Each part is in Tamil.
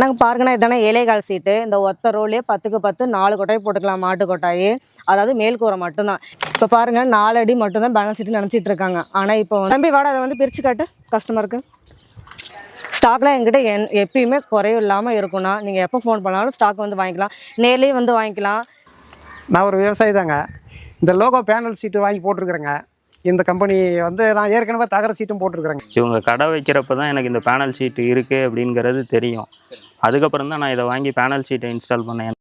நாங்கள் பாருங்கண்ணா இதானே ஏழைகால் சீட்டு. இந்த ஒத்த ரோலே பத்துக்கு பத்து நாலு கொட்டாய் போட்டுக்கலாம் மாட்டு கொட்டாய். அதாவது மேல் கூரை மட்டும்தான். இப்போ பாருங்க நாலு அடி மட்டும்தான் பேலன்ஸ் சீட்டு நினச்சிட்டு இருக்காங்க. ஆனால் இப்போ தம்பி வாடா அதை வந்து பிரித்து காட்டு கஸ்டமருக்கு ஸ்டாக்லாம் எங்கிட்ட என் எப்பயுமே குறையும் இல்லாமல் இருக்கும்ண்ணா. நீங்கள் எப்போ ஃபோன் பண்ணாலும் ஸ்டாக் வந்து வாங்கிக்கலாம். நேர்லேயே வந்து வாங்கிக்கலாம். நான் ஒரு விவசாயி தாங்க. இந்த லோகோ பேனல் சீட்டு வாங்கி போட்டிருக்கிறேங்க. இந்த கம்பெனி வந்து நான் ஏற்கனவே தகர சீட்டும் போட்டிருக்கிறேங்க. இவங்க கடை வைக்கிறப்ப தான் எனக்கு இந்த பேனல் ஷீட் இருக்குது அப்படிங்கிறது தெரியும். அதுக்கப்புறம் தான் நான் இதை வாங்கி பேனல் ஷீட்டை இன்ஸ்டால் பண்ணேன்.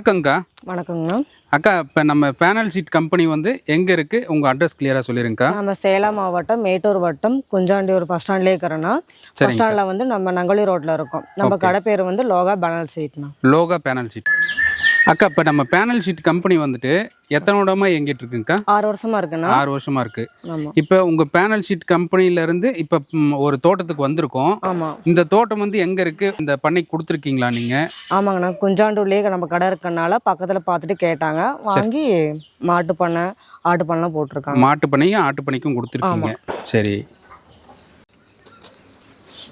அக்கா வணக்கங்க்கா வணக்கங்கண்ணா அக்கா இப்போ நம்ம பேனல் சீட் கம்பெனி வந்து எங்கே இருக்குது உங்கள் அட்ரஸ் கிளியராக சொல்லிடுங்கக்கா நம்ம சேலம் மாவட்டம் மேட்டூர் வட்டம் குஞ்சாண்டியூர் பஸ் ஸ்டாண்ட்லேயே இருக்கிறோன்னா பஸ். ஸ்டாண்டில் வந்து நம்ம நங்கொலி ரோட்டில் இருக்கோம். நம்ம. கடை பேர் வந்து லோகா பேனல் சீட்ண்ணா லோகா பேனல் சீட் அக்கா இப்போ நம்ம பேனல் ஷீட் கம்பெனி வந்துட்டு எத்தனை வருடமா இயங்கிட்டு இருக்குங்கக்கா? ஆறு வருஷமா இருக்குண்ணா. ஆறு வருஷமா இருக்கு. இப்போ உங்கள் பேனல் ஷீட் கம்பெனிலேருந்து இப்போ ம், ஒரு தோட்டத்துக்கு வந்திருக்கோம். ஆமாம் இந்த தோட்டம் வந்து எங்கே இருக்குது இந்த பண்ணைக்கு கொடுத்துருக்கீங்களா நீங்கள் ஆமாங்கண்ணா. குஞ்சாண்டூர்லேயே நம்ம கடை இருக்கறனால பக்கத்தில் பார்த்துட்டு கேட்டாங்க. வாங்கி மாட்டு பண்ணை ஆட்டு பண்ணை போட்டிருக்காங்க. மாட்டு பண்ணையும் ஆட்டு பண்ணைக்கும் கொடுத்துருக்கீங்க சரி.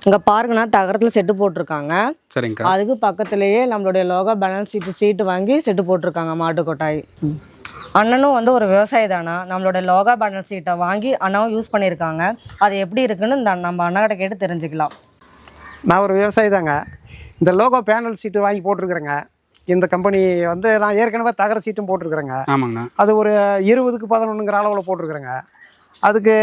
இங்கே பாருங்கண்ணா தகரத்தில் செட்டு போட்டிருக்காங்க. சரிங்கக்கா. அதுக்கு பக்கத்துலேயே நம்மளுடைய லோகா பேனல் சீட்டு சீட்டு வாங்கி செட்டு போட்டிருக்காங்க மாட்டு கொட்டாய். அண்ணனும் வந்து ஒரு விவசாயி தானா நம்மளோட லோகா பேனல் சீட்டை வாங்கி அண்ணாவும் யூஸ் பண்ணியிருக்காங்க. அது எப்படி இருக்குன்னு இந்த நம்ம அண்ணாக்கிட்ட கேட்டு தெரிஞ்சுக்கலாம். நான் ஒரு விவசாயி தாங்க இந்த லோகோ பேனல் சீட்டு வாங்கி போட்டிருக்கிறேங்க. இந்த கம்பெனி வந்து நான் ஏற்கனவே தகர சீட்டும் போட்டிருக்கிறேங்க. ஆமாங்கண்ணா. அது ஒரு இருபதுக்கு பதினொன்றுங்கிற அளவில் போட்டிருக்கிறேங்க. அதுக்கு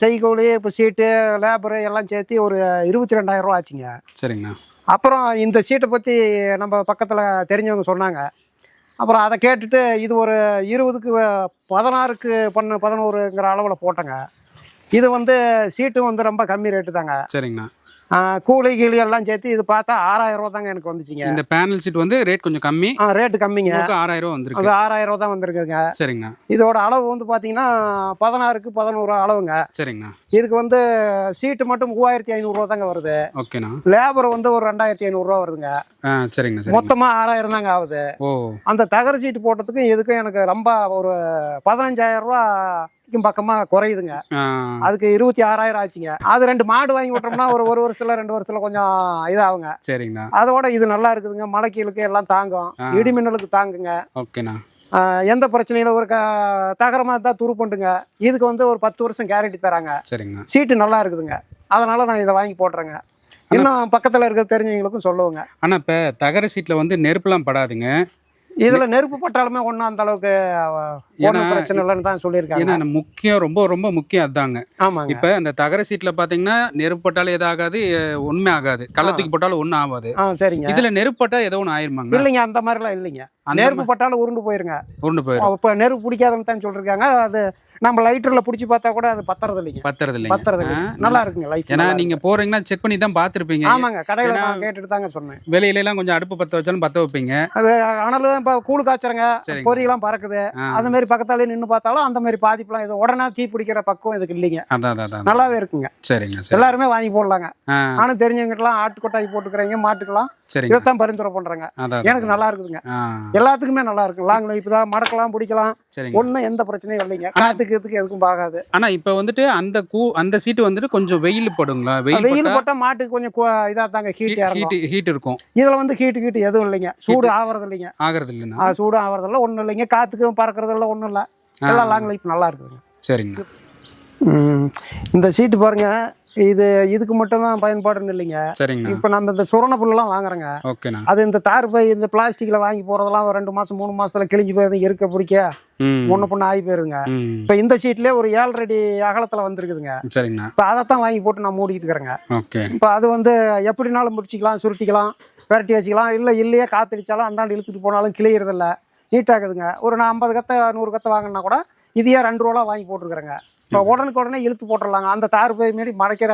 செய்கூலி இப்போ சீட்டு லேபரு எல்லாம் சேர்த்து ஒரு இருபத்தி ரெண்டாயிரம் ரூபா ஆச்சுங்க. சரிங்கண்ணா. அப்புறம் இந்த சீட்டை பற்றி நம்ம பக்கத்தில் தெரிஞ்சவங்க சொன்னாங்க. அப்புறம் அதை கேட்டுட்டு இது ஒரு இருபதுக்கு பதினாறுக்கு பண்ணு பதினோருங்கிற அளவில் போட்டேங்க. இது வந்து சீட்டும் வந்து ரொம்ப கம்மி ரேட்டு தாங்க. சரிங்கண்ணா. கூலி கீழி எல்லாம் சேர்த்து இது பார்த்தா ஆறாயிரம் ரூபா தாங்க எனக்கு வந்துச்சுங்க. இந்த பேனல் சீட் வந்து ரேட் கொஞ்சம் கம்மி. ஆ ரேட்டு கம்மிங்க. ஆறாயிரம் ரூபா வந்திருக்கு. அது ஆறாயிரம் ரூபா தான் வந்திருக்குங்க. சரிங்கண்ணா. இதோட அளவு வந்து பார்த்தீங்கன்னா பதினாறுக்கு பதினோரு அளவுங்க. சரிங்கண்ணா. இதுக்கு வந்து சீட்டு மட்டும் மூவாயிரத்தி ஐநூறுரூவா தாங்க வருது. ஓகேண்ணா. லேபர் வந்து ஒரு ரெண்டாயிரத்தி ஐநூறுரூவா வருதுங்க. சரிங்க மொத்தமாக ஆறாயிரம் தாங்க ஆகுது. அந்த தகர சீட்டு போட்டதுக்கும் இதுக்கும் எனக்கு ரொம்ப ஒரு பதினஞ்சாயிரம் ரூபாய்க்கும் பக்கமாக குறையுதுங்க. அதுக்கு இருபத்தி ஆறாயிரம் ஆச்சுங்க. அது ரெண்டு மாடு வாங்கி விட்டோம்னா ஒரு ஒரு வருஷத்துல ரெண்டு வருஷத்துல கொஞ்சம் இதாகுங்க. சரிங்கண்ணா. அதோட இது நல்லா இருக்குதுங்க. மழைக்கீழுக்கு எல்லாம் தாங்கும். ஆ. இடி மின்னலுக்கு தாங்குங்க. ஓகேண்ணா. எந்த பிரச்சனையில ஒரு க தகரமாக தான் துருப்புண்டுங்க இதுக்கு வந்து ஒரு பத்து வருஷம் கேரண்டி தராங்க. சரிங்கண்ணா. சீட்டு நல்லா இருக்குதுங்க. அதனால நான் இதை வாங்கி போடுறேங்க. இன்னும் பக்கத்தில் இருக்க தெரிஞ்சவங்களுக்கும் சொல்லுவேங்க. ஆனால் இப்போ தகர சீட்டில் வந்து நெருப்புலாம் படாதுங்க. இதில் நெருப்பு பட்டாலுமே ஒன்றும் அந்த அளவுக்கு ஏன்னா- பிரச்சனை இல்லைன்னு தான் சொல்லியிருக்காங்க. ஏன்னா முக்கியம் ரொம்ப ரொம்ப முக்கியம் அதாங்க. ஆமாங்க. இப்போ அந்த தகர சீட்டில் பார்த்தீங்கன்னா நெருப்பு பட்டாலும் எது ஆகாது எ- ஒண்ணுமே ஆகாது. கள்ளத்துக்கு போட்டாலும் ஒன்றும் ஆகாது. ஆ சரிங்க. இதில் நெருப்பு ஏதோ ஒன்று ஆயிருமாங்க? இல்லைங்க அந்த மாதிரிலாம் இல்லைங்க. நெருப்பு பட்டாலும் உருண்டு போயிருங்க. உருண்டு போயிடும் இப்போ நெருப்பு பிடிக்காதுன்னு தான் சொல்லியிருக்காங்க. அது நம்ம லைட்டரில் பிடிச்சி பார்த்தா கூட அது பத்துறது இல்லைங்க. பத்துறது இல்லைங்க. பத்துறது நல்லா இருக்குங்க லைஃப் ஏன்னா நீங்க போறீங்கன்னா செக் பண்ணி தான் பார்த்துருப்பீங்க. ஆமாங்க கடையில் நான் கேட்டுட்டு தாங்க சொன்னேன். வெளியில எல்லாம் கொஞ்சம் அடுப்பு பத்த வச்சாலும் பத்த வைப்பீங்க. அது அனலும் இப்போ கூழு காய்ச்சறங்க. பொரியெல்லாம் பறக்குது. ஆ, அந்த மாதிரி பக்கத்தாலே நின்று பார்த்தாலும் அந்த மாதிரி பாதிப்புலாம் இது உடனே தீ பிடிக்கிற பக்குவம் இதுக்கு இல்லைங்க. நல்லாவே இருக்குங்க. சரிங்க சரி. எல்லாருமே வாங்கி போடலாங்க. ஆ. ஆனால் தெரிஞ்சவங்கட்டலாம் ஆட்டு கொட்டாய் போட்டுக்கிறீங்க மாட்டுக்கலாம். இதைத்தான் பரிந்துரை பண்றாங்க. எனக்கு நல்லா இருக்குதுங்க. எல்லாத்துக்குமே நல்லா இருக்கு. லாங் லைஃப் தான் மடக்கலாம் பிடிக்கலாம். ஒன்றும் எந்த பிரச்சனையும் இல்லைங்க. காத்துக்கு இதுக்கு எதுக்கும் ஆகாது. ஆனா இப்ப வந்துட்டு அந்த கூ அந்த சீட்டு வந்துட்டு கொஞ்சம் வெயில் படுங்களா? வெயில் வெயில் பட்டா போட்டா மாட்டுக்கு கொஞ்சம் இதாக தாங்க ஹீட் ஹீட் ஹீட் இருக்கும். இதுல வந்து ஹீட்டு ஹீட்டு எதுவும் இல்லைங்க. சூடு ஆவறது இல்லைங்க ஆகிறது இல்லைன்னா ஆ, சூடு ஆவறதில்ல ஒன்றும் இல்லைங்க. காத்துக்கும் பறக்கறதில்ல ஒன்றும் இல்லை எல்லாம் லாங் லைஃப் நல்லா இருக்குதுங்க. சரிங்க. ம். இந்த சீட்டு பாருங்க. இது இதுக்கு மட்டும் தான் பயன்பாடுன்னு இல்லைங்க. சரிங்கண்ணா இப்போ நம்ம இந்த சுரண புல்லாம் வாங்குறோங்க. ஓகேண்ணா. அது இந்த தார் பை இந்த பிளாஸ்டிக்கில் வாங்கி போகிறதெல்லாம் ஒரு ரெண்டு மாதம் மூணு மாசத்துல கிழிஞ்சு போயிருது இருக்க பிடிக்க ஒன்று பொண்ணு ஆகி போயிருங்க இப்போ இந்த சீட்லேயே ஒரு ஏழரை அடி அகலத்தில் வந்திருக்குதுங்க. சரிங்கண்ணா. இப்போ அதைத்தான் வாங்கி போட்டு நான் மூடிக்கிட்டு இருக்கிறேங்க. ஓகே. இப்போ அது வந்து எப்படினாலும் முடிச்சிக்கலாம் சுருட்டிக்கலாம் விரட்டி வச்சுக்கலாம். இல்லை இல்லையே காத்தடிச்சாலும் அந்தாண்டு இழுத்துட்டு போனாலும் கிளியறதில்ல நீட்டாகுதுங்க. ஒரு நான் ஐம்பது கத்தை நூறு கத்தை வாங்கினா கூட இதையே ரெண்டு ரோலாக வாங்கி போட்டிருக்கிறேங்க. இப்போ உடனுக்கு உடனே இழுத்து போட்டுடலாங்க அந்த தார் போய் மீறி மடைக்கிற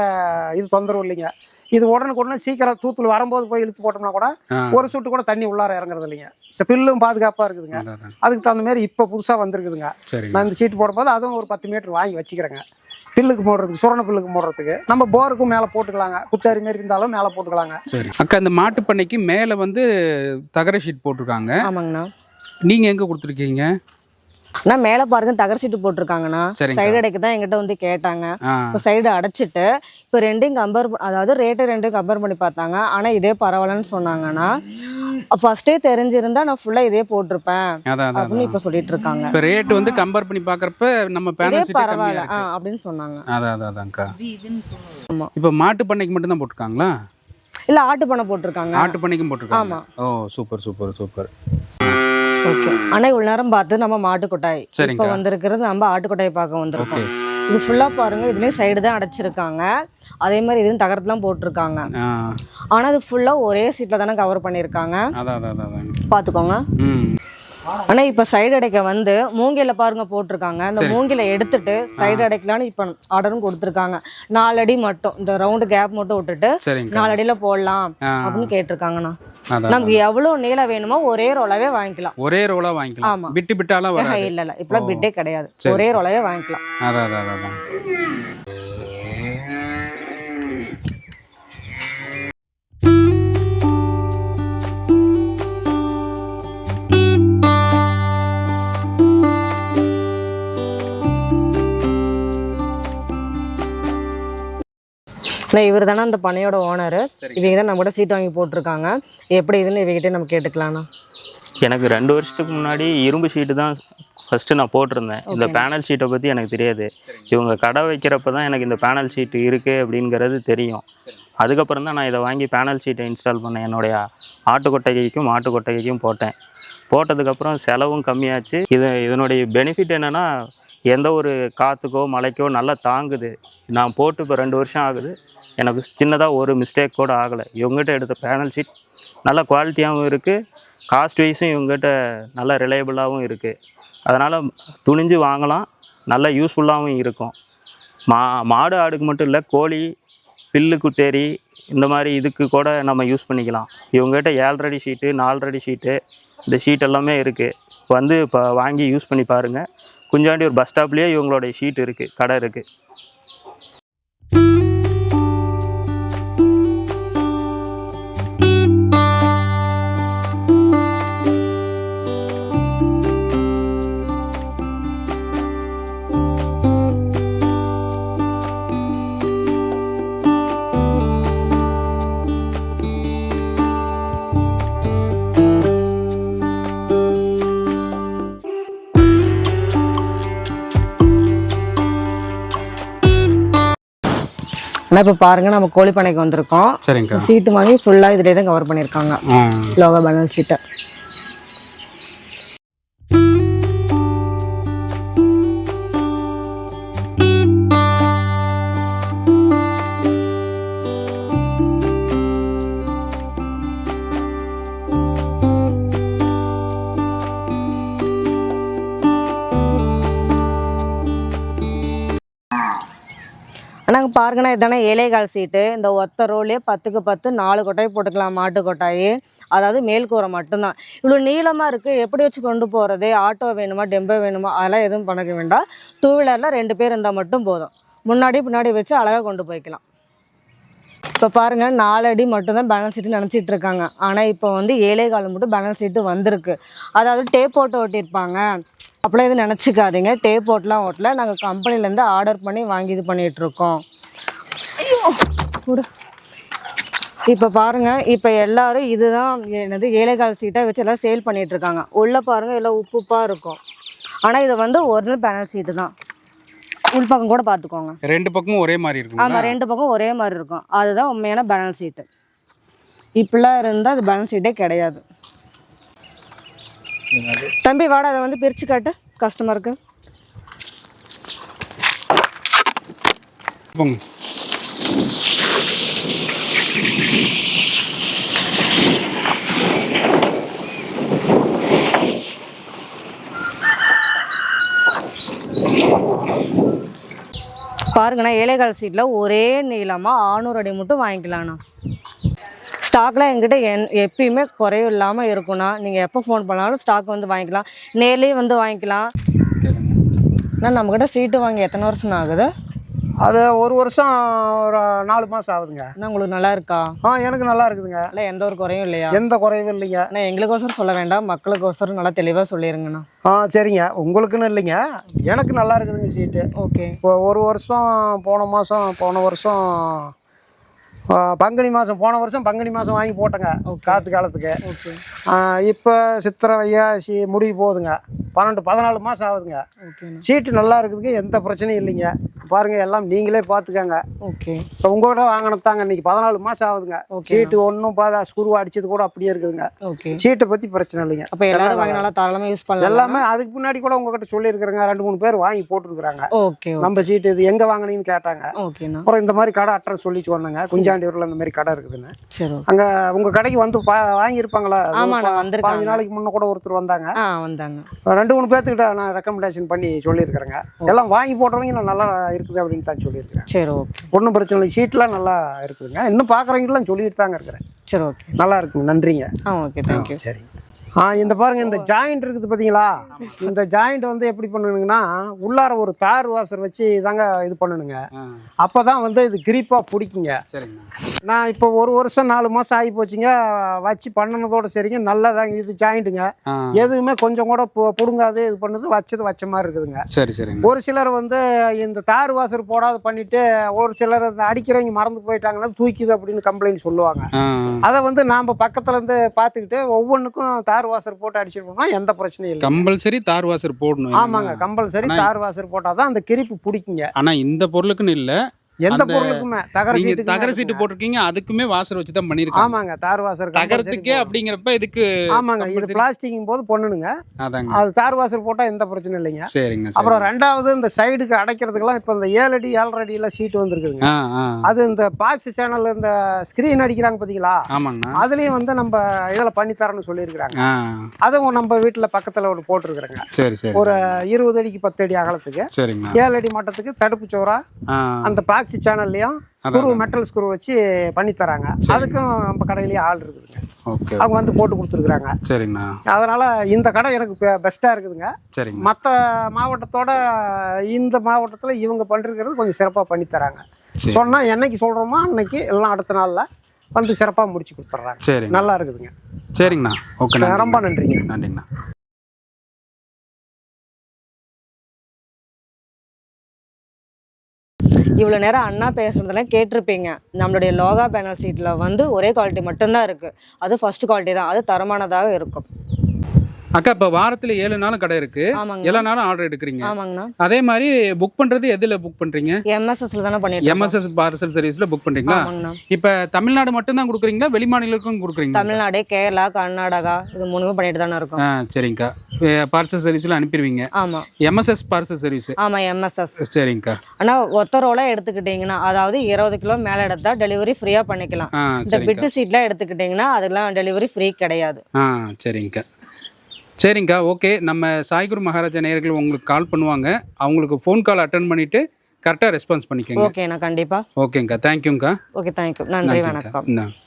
இது தொந்தரவு இல்லைங்க. இது உடனுக்கு உடனே சீக்கிரம் தூத்துல வரும்போது போய் இழுத்து போட்டோம்னா கூட. ஒரு சொட்டு கூட தண்ணி உள்ளார இறங்குறது இல்லைங்க. பில்லும் பாதுகாப்பாக இருக்குதுங்க. அதுக்கு தகுந்த மாதிரி இப்போ புதுசாக வந்திருக்குதுங்க. நான் இந்த சீட்டு போடும்போது அதுவும் ஒரு பத்து மீட்டர் வாங்கி வச்சுக்கிறேங்க. பில்லுக்கு போடுறதுக்கு சுரண பில்லுக்கு போடுறதுக்கு. நம்ம போருக்கும் மேலே போட்டுக்கலாங்க. குத்தாரி மாரி இருந்தாலும் மேலே போட்டுக்கலாங்க. சரி. அக்கா இந்த மாட்டு பண்ணைக்கு மேலே வந்து தகர ஷீட் போட்டிருக்காங்க. ஆமாங்கண்ணா. நீங்கள் எங்கே கொடுத்துருக்கீங்க? அண்ணா மேலே பாருங்க தகர சீட்டு போட்டிருக்காங்கண்ணா. சைடு அடைக்கு தான் எங்கிட்ட வந்து கேட்டாங்க. இப்போ சைடு அடைச்சிட்டு இப்போ ரெண்டையும் கம்பேர் அதாவது ரேட்டு ரெண்டையும் கம்பேர் பண்ணி பார்த்தாங்க. ஆனால் இதே பரவாயில்லன்னு சொன்னாங்கன்னா ஃபர்ஸ்டே தெரிஞ்சிருந்தா நான் ஃபுல்லாக இதே போட்டிருப்பேன். அப்படின்னு இப்போ சொல்லிட்டு இருக்காங்க இப்போ ரேட் வந்து கம்பேர் பண்ணி பார்க்குறப்ப நம்ம பேனல் பரவாயில்ல. அப்படின்னு சொன்னாங்க. அதான் அதான் அதான்க்கா. ஆமா. இப்போ மாட்டு பண்ணைக்கு மட்டும்தான் போட்டிருக்காங்களா? இல்லை ஆட்டு பண்ணை போட்டிருக்காங்க. ஆட்டு பண்ணைக்கும் போட்டிருக்காங்க. ஆமா. Oh super super super. Okay. ஆனால் இவ்வளோ நேரம் பார்த்து நம்ம மாட்டு கொட்டாய் இப்போ. வந்திருக்கிறது நம்ம ஆட்டு கொட்டாய் பார்க்க வந்திருக்கோம். இது ஃபுல்லாக பாருங்க இதுலேயும் சைடு தான் அடைச்சிருக்காங்க. அதே மாதிரி இதுவும் தகரத்துலாம் போட்டிருக்காங்க. ஆனால் இது ஃபுல்லாக ஒரே சீட்டில் தானே கவர் பண்ணியிருக்காங்க. பார்த்துக்கோங்க. ஆனால் இப்போ சைடு அடைக்க வந்து மூங்கில பாருங்க போட்டிருக்காங்க. அந்த. மூங்கில எடுத்துட்டு சைடு அடைக்கலான்னு இப்போ ஆர்டரும் கொடுத்துருக்காங்க. நாலு அடி மட்டும் இந்த ரவுண்டு கேப் மட்டும் விட்டுட்டு நாலு அடியில் போடலாம் அப்படின்னு கேட்டிருக்காங்கண்ணா. நமக்கு எவ்வளோ நீளம் வேணுமோ ஒரே ரோலாவே வாங்கிக்கலாம். ஒரே ரோலா ஆமா. வாங்கிக்கலாம் பிட்டு பிட்டாலாம் இல்லை இல்லை. இப்பெல்லாம். பிட்டே கிடையாது. ஒரே ரோலாவே வாங்கிக்கலாம். அதான் அதான் அதான். இவர் தானே அந்த பனையோட ஓனர். இவங்க தான் நம்ம கூட சீட் வாங்கி போட்டிருக்காங்க. எப்படி இதுன்னு இவங்ககிட்ட நம்ம கேட்டுக்கலாம்ண்ணா. எனக்கு ரெண்டு வருஷத்துக்கு முன்னாடி இரும்பு ஷீட்டு தான் ஃபஸ்ட்டு நான் போட்டிருந்தேன். இந்த. பேனல் ஷீட்டை பற்றி எனக்கு தெரியாது. இவங்க கடை வைக்கிறப்ப தான் எனக்கு இந்த பேனல் ஷீட்டு இருக்குது அப்படிங்கிறது தெரியும். அதுக்கப்புறம் தான் நான் இதை வாங்கி பேனல் ஷீட்டை இன்ஸ்டால் பண்ணேன். என்னுடைய ஆட்டு கொட்டகைக்கும் மாட்டு கொட்டகைக்கும் போட்டேன். போட்டதுக்கப்புறம் செலவும் கம்மியாச்சு. இது இதனுடைய பெனிஃபிட் என்னென்னா எந்த ஒரு காற்றுக்கோ மழைக்கோ நல்லா தாங்குது. நான் போட்டு இப்போ ரெண்டு வருஷம் ஆகுது. எனக்கு சின்னதாக ஒரு மிஸ்டேக் கூட ஆகலை. இவங்ககிட்ட எடுத்த பேனல் ஷீட் நல்ல குவாலிட்டியாகவும் இருக்குது காஸ்ட் வைஸும் இவங்ககிட்ட நல்ல ரிலையபிளாகவும் இருக்குது அதனால் துணிஞ்சு வாங்கலாம். நல்ல யூஸ்ஃபுல்லாகவும் இருக்கும். மா மாடு ஆடுக்கு மட்டும் இல்லை கோழி பில்லு குட்டேரி இந்த மாதிரி இதுக்கு கூட நம்ம யூஸ் பண்ணிக்கலாம். இவங்ககிட்ட ஏழரடி ஷீட்டு நாலரடி ஷீட்டு இந்த ஷீட் எல்லாமே இருக்குது வந்து இப்போ வாங்கி யூஸ் பண்ணி பாருங்கள் குஞ்சாண்டி ஒரு பஸ் ஸ்டாப்லேயே இவங்களுடைய ஷீட் இருக்குது கடை இருக்குது ஆனால் இப்போ பாருங்க நம்ம கோழி பண்ணைக்கு வந்திருக்கோம். சரிங்கக்கா. சீட்டு வாங்கி ஃபுல்லாக இதிலே தான் கவர் பண்ணியிருக்காங்க லோகோ பேனல் சீட்டை. ஆனால் பாருங்கண்ணா இதானே ஏழைகால் சீட்டு இந்த ஒத்த ரோலே பத்துக்கு பத்து நாலு கொட்டாய் போட்டுக்கலாம் மாட்டு கொட்டாய். அதாவது மேல்கூரை மட்டும்தான். இவ்வளோ நீளமாக இருக்குது எப்படி வச்சு கொண்டு போகிறது ஆட்டோ வேணுமா டெம்போ வேணுமா? அதெல்லாம் எதுவும் பண்ண வேண்டாம். டூ வீலரில் ரெண்டு பேர் இருந்தால் மட்டும் போதும். முன்னாடி பின்னாடி வச்சு அழகாக கொண்டு போய்க்கலாம். இப்போ பாருங்கள் நாலு அடி மட்டும்தான் பேனல் சீட்டு நினச்சிட்டு இருக்காங்க. ஆனால் இப்போ வந்து ஏழை காலம் மட்டும் பேனல் சீட்டு வந்திருக்கு. அதாவது டேப் போட்டு ஓட்டியிருப்பாங்க. அப்படிலாம் எதுவும் நினச்சிக்காதீங்க. டேப் போட்டுலாம் ஓட்டல. நாங்கள் கம்பெனிலேருந்து ஆர்டர் பண்ணி வாங்கி இது பண்ணிகிட்ருக்கோம் இப்போ பாருங்க இப்போ எல்லாரும் இதுதான் என்னது ஏழைகால் சீட்டை வச்சு எல்லாம் சேல் பண்ணிட்டு இருக்காங்க. உள்ள பாருங்க எல்லாம் உப்பு உப்பாக இருக்கும். ஆனால் இது வந்து ஒரிஜினல் பேனல் சீட்டு தான். உள்பக்கம் கூட பார்த்துக்கோங்க. ரெண்டு பக்கமும் ஒரே மாதிரி இருக்குங்களா? ஆமாம் ரெண்டு பக்கம் ஒரே மாதிரி இருக்கும். அதுதான் உண்மையான பேனல் சீட்டு இப்படிலாம் இருந்தால் அது பேனல் சீட்டே கிடையாது. தம்பி வாடா அதை வந்து பிரித்து காட்டு கஸ்டமருக்கு பாருங்கண்ணா ஏழைகால் சீட்டில் ஒரே நீளமாக ஆறுநூறு அடி மட்டும் வாங்கிக்கலாம்ண்ணா. ஸ்டாக்லாம் எங்கிட்ட என் எப்பயுமே குறையும் இல்லாமல் இருக்கும்ண்ணா. நீங்கள் எப்போ ஃபோன் பண்ணாலும் ஸ்டாக் வந்து வாங்கிக்கலாம். நேர்லேயே வந்து வாங்கிக்கலாம். அண்ணா நம்மக்கிட்ட சீட்டு வாங்கி எத்தனை வருஷம் ஆகுது? அது ஒரு வருஷம் ஒரு நாலு மாதம் ஆகுதுங்க. அண்ணா உங்களுக்கு நல்லா இருக்கா? ஆ எனக்கு நல்லா இருக்குதுங்க. இல்லை எந்த ஒரு குறையும் இல்லையா? எந்த குறைவும் இல்லைங்க. அண்ணா எங்களுக்கோசரம் சொல்ல வேண்டாம். மக்களுக்கோசரம் நல்லா தெளிவாக சொல்லிடுங்கண்ணா ஆ சரிங்க. உங்களுக்குன்னு இல்லைங்க. எனக்கு நல்லா இருக்குதுங்க சீட்டு ஓகே இப்போ ஒரு வருஷம் போன மாதம் போன வருஷம் பங்குனி மாதம் போன வருஷம் பங்குனி மாதம் வாங்கி போட்டேங்க காற்று காலத்துக்கு. இப்போ சித்திரை சி முடிவு போகுதுங்க. பன்னெண்டு பதினாலு மாதம் ஆகுதுங்க. சீட்டு நல்லா இருக்குதுங்க எந்த பிரச்சனையும் இல்லைங்க. பாருங்கள் எல்லாம் நீங்களே பார்த்துக்கங்க ஓகே. இப்போ உங்கள்கிட்ட வாங்கினதாங்க இன்னைக்கு பதினாலு மாதம் ஆகுதுங்க. சீட்டு ஒன்றும் பார்த்தா ஸ்க்ரூ அடிச்சது கூட அப்படியே இருக்குதுங்க. சீட்டை பற்றி பிரச்சனை இல்லைங்க. அப்போ எல்லாரும் வாங்கி நல்லா தாராளமாக யூஸ் பண்ணலாம் எல்லாமே அதுக்கு முன்னாடி கூட உங்ககிட்ட சொல்லியிருக்கிறேங்க ரெண்டு மூணு பேர் வாங்கி போட்டுருக்குறாங்க. ஓகே நம்ம சீட்டு இது எங்கே வாங்கினீங்கன்னு கேட்டாங்க. அப்புறம் இந்த மாதிரி கடை அட்ரஸ் சொல்லி சொன்னாங்க குஞ்சாண்டியூரில் இந்த மாதிரி கடை இருக்குதுன்னு சரி அங்கே உங்கள் கடைக்கு வந்து பா வாங்கியிருப்பாங்களா. பாஞ்சு நாளைக்கு முன்ன கூட ஒருத்தர் வந்தாங்க. வந்தாங்க. ரெண்டு மூணு பேர்த்துக்கிட்ட நான் ரெக்கமெண்டேஷன் பண்ணி சொல்லியிருக்கிறேங்க. எல்லாம் வாங்கி போட்டவங்க நான் நல்லா இருக்குது அப்படின்னு தான் சொல்லியிருக்கிறேன். சரி ஓகே. ஒன்றும் பிரச்சனை இல்லை. சீட்லாம் நல்லா இருக்குதுங்க. இன்னும் பார்க்குறவங்களாம் சொல்லிட்டு தாங்க இருக்கிறேன். சரி ஓகே. நல்லா இருக்குங்க. நன்றிங்க. ஆ ஓகே. தேங்க்யூ சரி ஆ இந்த பாருங்க இந்த ஜாயிண்ட் இருக்குது பார்த்தீங்களா இந்த ஜாயிண்ட் வந்து எப்படி பண்ணணுங்கன்னா உள்ளார ஒரு தார் வாசர் வச்சு தாங்க இது பண்ணணுங்க அப்போ தான் வந்து இது கிரிப்பாக பிடிக்குங்க. சரிங்கண்ணா. நான் இப்போ ஒரு வருஷம் நாலு மாதம் ஆகி போச்சுங்க. வச்சு பண்ணினதோட சரிங்க. நல்லதாங்க இது ஜாயிண்ட்டுங்க எதுவுமே கொஞ்சம் கூட பு- புடுங்காது இது பண்ணுது வச்சது வச்ச மாதிரி இருக்குதுங்க. சரி சரிங்க ஒரு சிலர் வந்து இந்த தார் வாசர் போடாத பண்ணிட்டு ஒரு சிலர் இந்த அடிக்கிறவங்க மறந்து போயிட்டாங்கன்னா தூக்கிது அப்படின்னு கம்ப்ளைண்ட் சொல்லுவாங்க. அதை வந்து நாம் பக்கத்துல இருந்து பார்த்துக்கிட்டு ஒவ்வொன்றுக்கும் தார் வாசர் போட்டு அடிச்சிருக்கோம்னா எந்த பிரச்சனையும் இல்லை. கம்பல்சரி தார் வாசர் போடணும். ஆமாங்க கம்பல்சரி தார் வாசர் போட்டால் தான் அந்த கிரிப்பு பிடிக்குங்க. ஆனா இந்த பொருளுக்குன்னு இல்ல எந்த பொருளுக்குமே? தகர சீட்டுக்கு தகர சீட்டு போட்டிருக்கீங்க அதுக்குமே வாசர் வச்சு தான் பண்ணிருக்காங்க ஆமாங்க தார் வாசர் தகரத்துக்கே. அப்படிங்கிறப்ப இதுக்கு ஆமாங்க இது பிளாஸ்டிக்கும் போது பண்ணணுங்க அதாங்க. அது தார் வாசர் போட்டால் எந்த பிரச்சனையும் இல்லைங்க. சரிங்க அப்புறம் ரெண்டாவது இந்த சைடுக்கு அடைக்கிறதுக்கெல்லாம் இப்போ இந்த ஏழு அடி ஏழரை அடியெல்லாம் சீட்டு வந்துருக்குதுங்க. அது இந்த பாக்ஸ் சேனல்ல இந்த ஸ்க்ரீன் அடிக்கிறாங்க பார்த்தீங்களா ஆமாங்கண்ணா அதுலேயும் வந்து நம்ம இதில் பண்ணித்தரேன்னு சொல்லியிருக்கிறாங்க. அதுவும் நம்ம வீட்டில் பக்கத்தில் ஒரு போட்டிருக்கிறேங்க. சரி சரி ஒரு இருபது அடிக்கு பத்து அடி அகலத்துக்கு ஏழு அடி மட்டத்துக்கு தடுப்பு சோறா அந்த பாக்ஸி சேனல்லையும் ஸ்க்ரூ மெட்டல் ஸ்க்ரூ வச்சு பண்ணி தராங்க. அதுக்கும் நம்ம கடையிலேயே ஆள் இருக்குதுங்க ஓகே அவங்க வந்து போட்டு கொடுத்துருக்குறாங்க. சரிங்கண்ணா அதனால் இந்த கடை எனக்கு பெஸ்ட்டாக இருக்குதுங்க. சரிங்க. மற்ற மாவட்டத்தோட இந்த மாவட்டத்தில் இவங்க பண்ணிருக்கிறது கொஞ்சம் சிறப்பாக பண்ணி தராங்க. சரி. சொன்னால் என்னைக்கு சொல்கிறோமோ அன்னைக்கு எல்லாம் அடுத்த நாளில் வந்து சிறப்பாக முடிச்சு கொடுத்துட்றாங்க. சரிங்க நல்லா இருக்குதுங்க. சரிங்கண்ணா. ஓகே ரொம்ப நன்றிங்க. நன்றிங்கண்ணா. இவ்வளோ நேரம் அண்ணா பேசுகிறதெல்லாம் கேட்டிருப்பீங்க. நம்மளுடைய லோகா பேனல் சீட்டில் வந்து ஒரே குவாலிட்டி மட்டும்தான் இருக்குது அது ஃபர்ஸ்ட் குவாலிட்டி தான். அது தரமானதாக இருக்கும். அக்கா இப்போ வாரத்துல ஏழு நாளும் கடை இருக்கு. எல்லா நாளும் ஆர்டர் எடுக்கிறீங்க. ஆமாங்கண்ணா. அதே மாதிரி புக் பண்றது எதுல புக் பண்றீங்க? எம்எஸ்எஸ்ல தானே பண்ணிட்டு. எம்எஸ்எஸ் பார்சல் சர்வீஸ்ல புக் பண்றீங்களா? இப்ப தமிழ்நாடு மட்டும் தான் கொடுக்குறீங்களா? வெளி மாநிலங்களுக்கும் கொடுக்குறீங்களா? தமிழ்நாடு கேரளா கர்நாடகா இது மூணுமே பண்ணிட்டு தானே இருக்கோம். ஆ சரிங்கக்கா. பார்சல் சர்வீஸ்ல அனுப்பிடுவீங்க. ஆமா. எம்எஸ்எஸ் பார்சல் சர்வீஸ் ஆமா எம்எஸ்எஸ் சரிங்கக்கா. ஆனா ஒத்த ரோலா எடுத்துக்கிட்டீங்கன்னா அதாவது இருபது கிலோ மேல எடுத்தா டெலிவரி ஃப்ரீயா பண்ணிக்கலாம். இந்த பிட்டு சீட்லாம் எடுத்துக்கிட்டீங்கன்னா அதெல்லாம் டெலிவரி ஃப்ரீ கிடையாது. ஆ சரிங்கக்கா. சரிங்கக்கா ஓகே. நம்ம சாய்குரு மகாராஜா நேயர்கள் உங்களுக்கு கால் பண்ணுவாங்க. அவங்களுக்கு ஃபோன் கால் அட்டன் பண்ணிட்டு கரெக்டாக ரெஸ்பான்ஸ் பண்ணிக்கோங்க. ஓகேண்ணா கண்டிப்பா. ஓகேங்கக்கா தேங்க்யூங்கக்கா ஓகே தேங்க்யூ நன்றி வணக்கம்.